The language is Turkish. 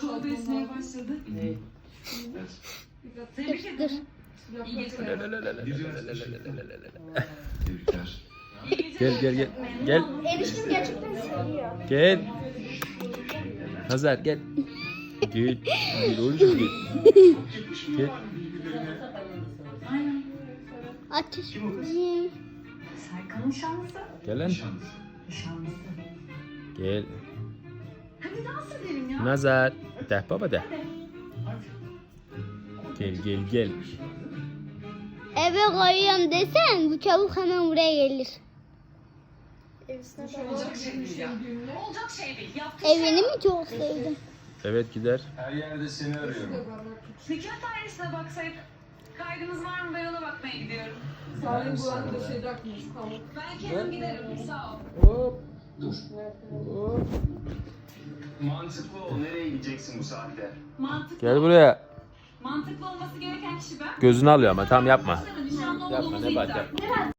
Kolda esmeye başladı. Evet. Tebrik ederim. İyi geceler. Tebrikler. Gel gel gel. Gel. Erişim gerçekten seviyor. Gel. Hazar gel. Gel. Gel oğlum gel. Gel. Ateş. Serkan'ın şansı. Gel lan. Şansı. Gel. Hadi dans edelim ya. Nazar. De baba de. Gel gel gel. Eve koyuyorum desen bu çabuk hemen buraya gelir. Olacak şey değil ya. Olacak şey değil. Yaptığı Evini mi çok sevdim? Evet gider. Her yerde seni arıyorum. Nikah dairesine baksak. Kaydınız var mı? Ben ona bakmaya gidiyorum. Salim bu arada şey pamuk. Ben kendim giderim. Sağ ol. Dur. Mantıklı ol. Nereye gideceksin bu saatte? Mantıklı, Gel buraya. mantıklı olması gereken kişi ben. Gözünü alıyor ama tam yapma. Yapma ne bak yapma.